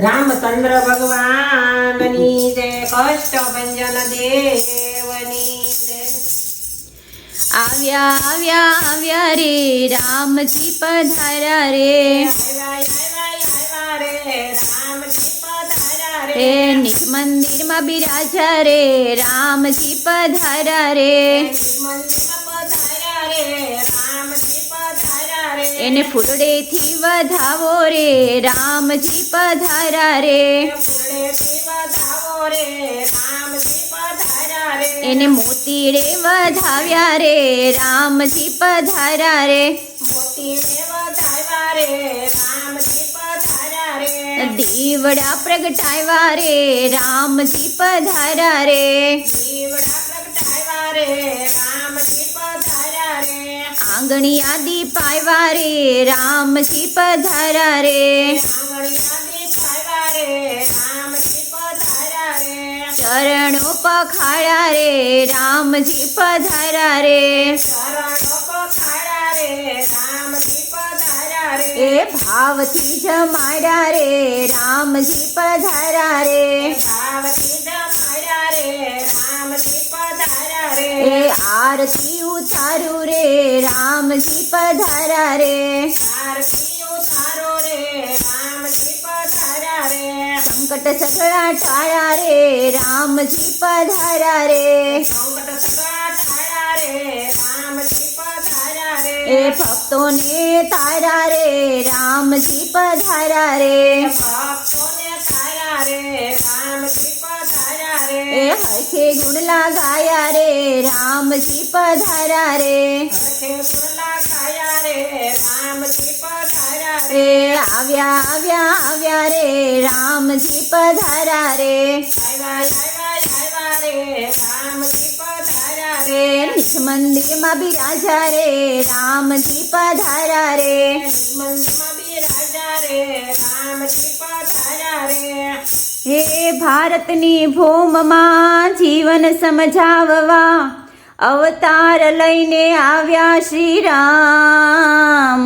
રામચંદ્ર ભગવાનની જય કષ્ટભંજન દેવની જય આવ્યા આવ્યા આવ્યા રે રામજી પધાર્યા રે આવ્યા, આવ્યા, આવ્યા રે રામજી પધાર્યા રે રે નિજ મંદિરમાં બિરાજા રે રામજી પધાર્યા રે મંદિરમાં પધાર્યા રે રામજી પધાર્યા રે એને ફૂલડેથી વધાવો રે રામજી પધારા રે. એને મોતી રે વધાવ્યા રે રામજી પધારા રે. દીવડા પ્રગટાવ્યા રે રામજી પધારા રે. દીવડા પ્રગટાવ્યા રે રામજી આંગણી આદિ પાવ્યા રે રામજી પધાર્યા રે આંગળીના દીપાવ્યા રે રામજી પધાર્યા રે ચરણો પખાડ્યા રે રામજી પધાર્યા રે શરણો પખાડ્યા રે રામજી પધાર્યા રે એ ભાવથી જમાડ્યા રે રામજી પધાર્યા રે ભાવથી જમાડ્યા રે રામજી પધાર્યા રે એ આરતી ઉતારું રે રામજી પધાર્યા રે આરતી ઉતારો રે રામજી પધાર્યા રે સંકટ સગળા ટાળ્યા રે રામજી પધાર્યા રે સંકટ સગળા ટાળ્યા રે રામજી પધાર્યા રે એ ભક્તોને તારા રે રામજી પધાર્યા રે ભક્તોને તાર્યા રે રામજી પધાર્યા રે એ હરખે ગુણ લાગાયા રે રામજી પધાર્યા રે હરખે ગુણલા ગાયા રે રામજી પધાર્યા રે રે આવ્યા આવ્યા આવ્યા રે રામજી પધાર્યા રે આવ્યા આવ્યા આવ્યા રે રામજી પધાર્યા રે રે નિજ મંદિરમાં બિરાજા રે રામજી પધાર્યા રે મંદિરમાં બિરાજા હે ભારતની ભૂમમાં જીવન સમજાવવા, અવતાર લઈને આવ્યા શ્રી રામ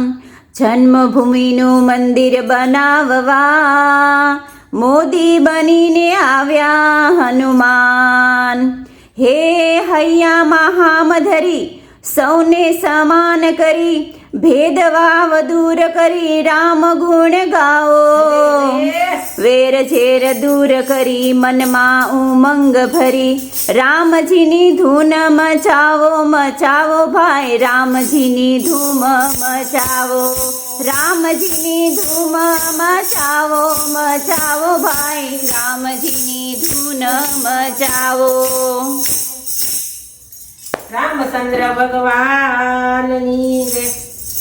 જન્મભૂમિનું મંદિર બનાવવા, મોદી બનીને આવ્યા હનુમાન. હે હૈયા મહામધરી, સૌને સમાન કરી ભેદભાવ દૂર કરી રામ ગુણ ગાઓ. વેર ઝેર દૂર કરી મનમાં ઉમંગ ભરી. રામજીની ધૂન મચાવો મચાવો ભાઈ રામજીની ધૂમ મચાવો. રામજીની ધૂમ મચાવો મચાવો ભાઈ રામજીની ધૂન મચાવો. રામચંદ્ર ભગવાનની